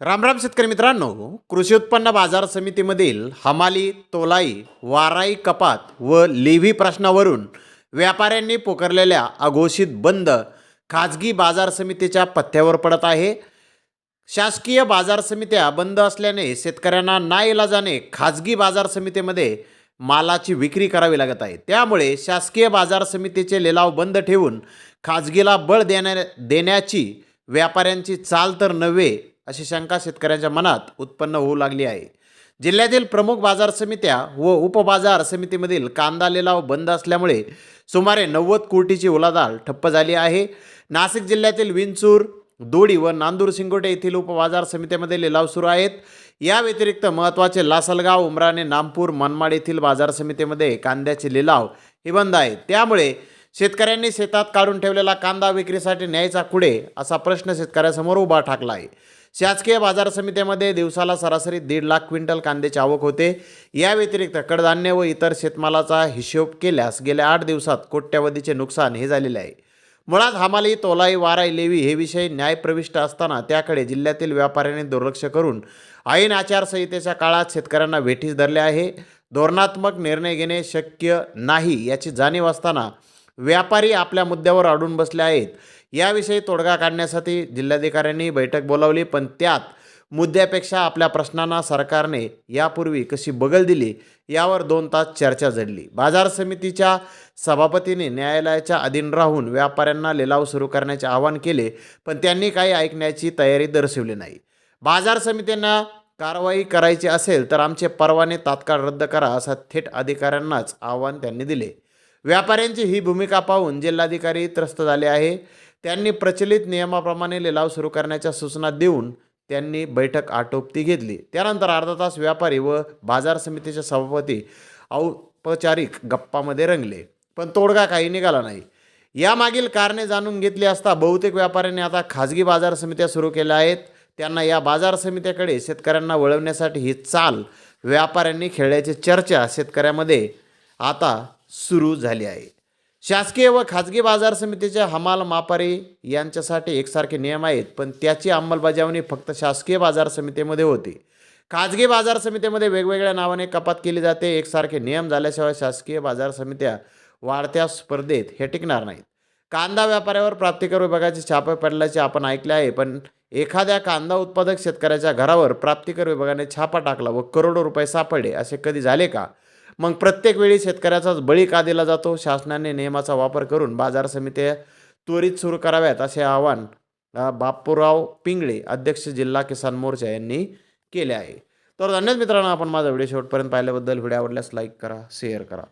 रामराम शेतकरी मित्रांनो कृषी उत्पन्न बाजार समितीमधील हमाली तोलाई वाराई कपात व लेव्ही प्रश्नावरून व्यापाऱ्यांनी पुकारलेल्या अघोषित बंद खाजगी बाजार समितीच्या पथ्यावर पडत आहे. शासकीय बाजार समित्या बंद असल्याने शेतकऱ्यांना ना इलाजाने खाजगी बाजार समितीमध्ये मालाची विक्री करावी लागत आहे. त्यामुळे शासकीय बाजार समितीचे लिलाव बंद ठेवून खाजगीला बळ देण्या देण्याची व्यापाऱ्यांची चाल तर नव्हे अशी शंका शेतकऱ्यांच्या मनात उत्पन्न होऊ लागली आहे. जिल्ह्यातील प्रमुख बाजार समित्या व उपबाजार समितीमधील कांदा लिलाव बंद असल्यामुळे सुमारे नव्वद कोटीची उलादाल ठप्प झाली आहे. नाशिक जिल्ह्यातील विंचूर दोडी व नांदूर सिंगोटे येथील उपबाजार समितीमध्ये लिलाव सुरू आहेत. या व्यतिरिक्त महत्त्वाचे लासलगाव उमराणे नामपूर मनमाड येथील बाजार समितीमध्ये कांद्याचे लिलाव हे बंद आहेत. त्यामुळे शेतकऱ्यांनी शेतात काढून ठेवलेला कांदा विक्रीसाठी न्यायचा कुडे असा प्रश्न शेतकऱ्यासमोर उभा ठाकला आहे शासकीय बाजार समितीमध्ये दिवसाला सरासरी दीड लाख क्विंटल कांद्याची आवक होते. या व्यतिरिक्त कडधान्य व इतर शेतमालाचा हिशोब केल्यास गेल्या आठ दिवसात कोट्यवधीचे नुकसान हे झालेले आहे. मुळात हमाली तोलाई वाराई लेवी हे विषय न्यायप्रविष्ट असताना त्याकडे जिल्ह्यातील व्यापाऱ्यांनी दुर्लक्ष करून ऐन आचारसंहितेच्या काळात शेतकऱ्यांना वेठीस धरले आहे. धोरणात्मक निर्णय घेणे शक्य नाही याची जाणीव असताना व्यापारी आपल्या मुद्द्यावर अडून बसले आहेत. याविषयी तोडगा काढण्यासाठी जिल्हाधिकाऱ्यांनी बैठक बोलावली पण त्यात मुद्द्यापेक्षा आपल्या प्रश्नांना सरकारने यापूर्वी कशी बगल दिली यावर दोन तास चर्चा जडली बाजार समितीच्या सभापतीने न्यायालयाच्या अधीन राहून व्यापाऱ्यांना लिलाव सुरू करण्याचे आवाहन केले पण त्यांनी काही ऐकण्याची तयारी दर्शवली नाही. बाजार समितींना कारवाई करायची असेल तर आमचे परवाने तात्काळ रद्द करा असं थेट अधिकाऱ्यांनाच आव्हान त्यांनी दिले. व्यापाऱ्यांची ही भूमिका पाहून जिल्हाधिकारी त्रस्त झाले आहे. त्यांनी प्रचलित नियमाप्रमाणे लिलाव सुरू करण्याच्या सूचना देऊन त्यांनी बैठक आटोपती घेतली. त्यानंतर अर्धा तास व्यापारी व बाजार समितीचे सभापती औपचारिक गप्पामध्ये रंगले. पण तोडगा काही निघाला नाही. यामागील कारणे जाणून घेतली असता बहुतेक व्यापाऱ्यांनी आता खाजगी बाजार समित्या सुरू केल्या आहेत. त्यांना या बाजार समित्याकडे शेतकऱ्यांना वळवण्यासाठी ही चाल व्यापाऱ्यांनी खेळल्याची चर्चा शेतकऱ्यामध्ये आता सुरू झाली आहे. शासकीय व खाजगी बाजार समितीच्या हमाल मापारी यांच्यासाठी एकसारखे नियम आहेत पण त्याची अंमलबजावणी फक्त शासकीय बाजार समितीमध्ये होती. खाजगी बाजार समितीमध्ये वेगवेगळ्या नावाने कपात केली जाते. एकसारखे नियम झाल्याशिवाय शासकीय बाजार समित्या वाढत्या स्पर्धेत हे टिकणार नाहीत. कांदा व्यापाऱ्यावर प्राप्तिकर विभागाचे छापे पडल्याचे आपण ऐकले आहे पण एखाद्या कांदा उत्पादक शेतकऱ्याच्या घरावर प्राप्तिकर विभागाने छापा टाकला व करोडो रुपये सापडले असे कधी झाले का? मग प्रत्येक वेळी शेतकऱ्याचाच बळी का दिला जातो? शासनाने नियमाचा वापर करून बाजार समित्या त्वरित सुरू कराव्यात असे आवाहन बापूराव पिंगळे अध्यक्ष जिल्हा किसान मोर्चा यांनी केले आहे. तर धन्यवाद मित्रांनो आपण माझा व्हिडिओ शेवटपर्यंत पाहिल्याबद्दल. व्हिडिओ आवडल्यास लाईक करा शेअर करा.